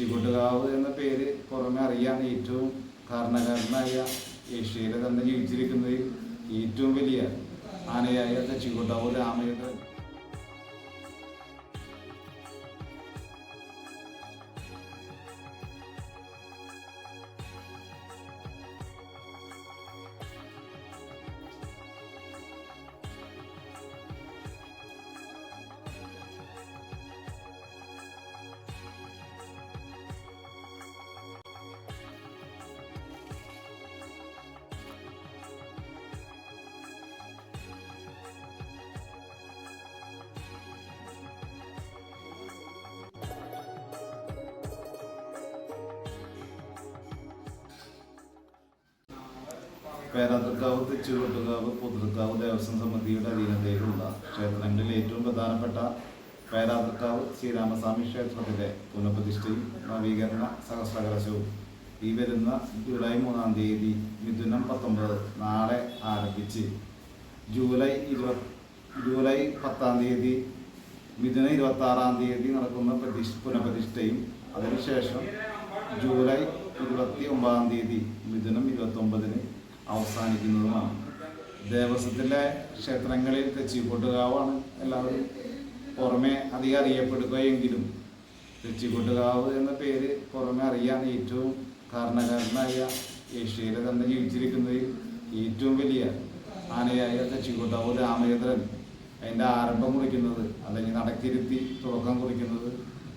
തെച്ചിക്കൊട്ടുകാവ് എന്ന പേര് പുറമെ അറിയാൻ ഏറ്റവും കാരണക്കാരനായ ഏഷ്യയിലെ തന്നെ ജീവിച്ചിരിക്കുന്നത് ഏറ്റവും വലിയ ആനയായ ചിക്കുട്ടാവ് രാമയുടെ പേരാതൃക്കാവ് തിച്ചുകൊട്ടുകാവ് പുതൃക്കാവ് ദേവസ്വം സമിതിയുടെ അധീനതയിലുള്ള ക്ഷേത്രങ്ങളിൽ ഏറ്റവും പ്രധാനപ്പെട്ട പേരാതൃക്കാവ് ശ്രീരാമസ്വാമി ക്ഷേത്രത്തിലെ പുനഃപ്രതിഷ്ഠയും നവീകരണ സഹസ്രകലശവും. ഈ വരുന്ന ജൂലൈ മൂന്നാം തീയതി മിഥുനം പത്തൊമ്പത് നാളെ ആരംഭിച്ച് ജൂലൈ ഇരുപത് ജൂലൈ പത്താം തീയതി മിഥുന ഇരുപത്തി ആറാം തീയതി നടക്കുന്ന പ്രതിഷ്ഠ പുനഃപ്രതിഷ്ഠയും അതിനുശേഷം ജൂലൈ ഇരുപത്തി ഒമ്പതാം തീയതി മിഥുനം ഇരുപത്തി ഒമ്പതിന് അവസാനിക്കുന്നതുമാണ് ദേവസ്വത്തിലെ ക്ഷേത്രങ്ങളിൽ തെച്ചിക്കൊട്ടുകാവാണ് എല്ലാവരും. പുറമെ അധികം അറിയപ്പെടുകയെങ്കിലും തെച്ചിക്കൊട്ടുകാവ് എന്ന പേര് പുറമെ അറിയാൻ ഏറ്റവും കാരണക്കാരനായ ഏഷ്യയിലെ തന്നെ ജീവിച്ചിരിക്കുന്നതിൽ ഏറ്റവും വലിയ ആനയായ തെച്ചിക്കൊട്ടാവ് രാമചന്ദ്രൻ. അതിന്റെ ആരംഭം കുറിക്കുന്നത് അല്ലെങ്കിൽ നടക്കിരുത്തി തുടക്കം കുറിക്കുന്നത്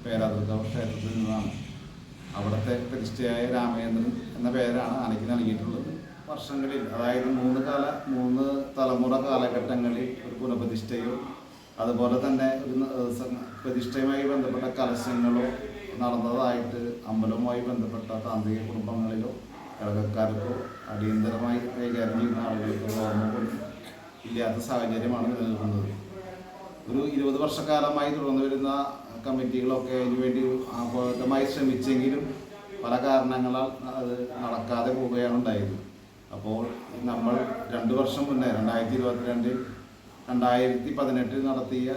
പേരാതൃക്കാവ് ക്ഷേത്രത്തിൽ നിന്നാണ്. അവിടുത്തെ പ്രതിഷ്ഠയായ രാമചന്ദ്രൻ എന്ന പേരാണ് ആനയ്ക്ക് നൽകിയിട്ടുള്ളത്. വർഷങ്ങളിൽ അതായത് മൂന്ന് കാല മൂന്ന് തലമുറ കാലഘട്ടങ്ങളിൽ ഒരു പുനഃപ്രതിഷ്ഠയോ അതുപോലെ തന്നെ ഒരു പ്രതിഷ്ഠയുമായി ബന്ധപ്പെട്ട കലശങ്ങളോ നടന്നതായിട്ട് അമ്പലവുമായി ബന്ധപ്പെട്ട താന്ത്രിക കുടുംബങ്ങളിലോ ഘടകക്കാർക്കോ അടിയന്തരമായി കൈകാര്യം ചെയ്യുന്ന ആളുകൾക്കോ ഓർമ്മ ഇല്ലാത്ത സാഹചര്യമാണ് നിലനിൽക്കുന്നത്. ഒരു ഇരുപത് വർഷക്കാലമായി തുടർന്നു വരുന്ന കമ്മിറ്റികളൊക്കെ അതിനു വേണ്ടി ആത്മാർത്ഥമായി ശ്രമിച്ചെങ്കിലും പല കാരണങ്ങളാൽ അത് നടക്കാതെ പോവുകയാണ് ഉണ്ടായത്. അപ്പോൾ നമ്മൾ രണ്ട് വർഷം മുന്നേ രണ്ടായിരത്തി ഇരുപത്തിരണ്ടിൽ രണ്ടായിരത്തി പതിനെട്ടിൽ നടത്തിയ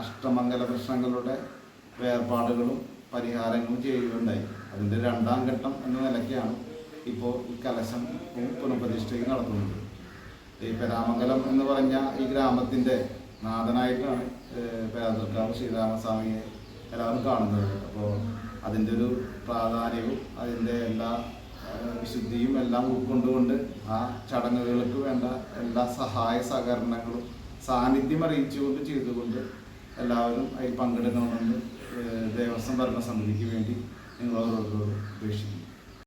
അഷ്ടമംഗല പ്രശ്നങ്ങളുടെ വേർപാടുകളും പരിഹാരങ്ങളും ചെയ്യുകയുണ്ടായി. അതിന്റെ രണ്ടാം ഘട്ടം എന്ന നിലയ്ക്കാണ് ഇപ്പോൾ ഈ കലശം പുനഃപ്രതിഷ്ഠയും നടത്തുന്നത്. ഈ പെരാമംഗലം എന്ന് പറഞ്ഞ ഈ ഗ്രാമത്തിന്റെ നാഥനായിട്ടാണ് പേരാതൃക്കാവ് ശ്രീരാമസ്വാമിയെ എല്ലാവരും കാണുന്നത്. അപ്പോൾ അതിന്റെ ഒരു പ്രാധാന്യവും അതിന്റെ എല്ലാ വിശുദ്ധിയും എല്ലാം ഉൾക്കൊണ്ടുകൊണ്ട് ആ ചടങ്ങുകൾക്ക് വേണ്ട എല്ലാ സഹായ സഹകരണങ്ങളും സാന്നിധ്യം അറിയിച്ചുകൊണ്ട് ചെയ്തുകൊണ്ട് എല്ലാവരും അതിൽ പങ്കെടുക്കണമെന്ന് ദേവസ്വം ഭരണസമിതിക്ക് വേണ്ടി നിങ്ങളോരോരുത്തരോട് അപേക്ഷിക്കുന്നു